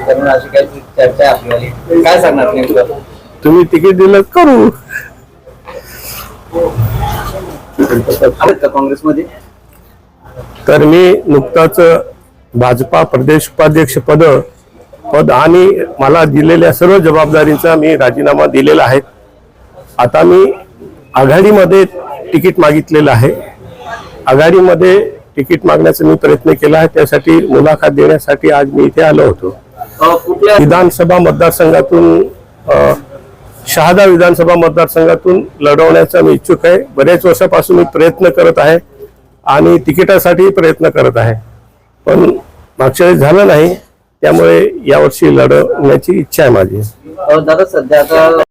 करून अशी काही चर्चा काय सांगणार नेमकं? तुम्ही तिकीट दिलं करू. आहेत का काँग्रेसमध्ये? तर मी नुकताच भाजपा प्रदेश उपाध्यक्ष पद पद आणि मला दिलेल्या सर्व जबाबदारींचा मी राजीनामा दिलेला आहे. आता मी आघाडीमध्ये तिकीट मागितलेलं आहे. आघाडीमध्ये तिकीट मागण्याचा मी प्रयत्न केला आहे त्यासाठी मुलाखत देण्यासाठी आज मी इथे आलो होतो. विधानसभा मतदारसंघातून शहादा विधानसभा मतदारसंघातून लढवण्याचा मी इच्छुक आहे. बऱ्याच वर्षापासून मी प्रयत्न करत आहे आणि तिकिटासाठी प्रयत्न करत आहे. पण मागच्या वेळेस झालं नाही त्यामुळे यावर्षी लढवण्याची इच्छा आहे माझी. दादा सध्या आता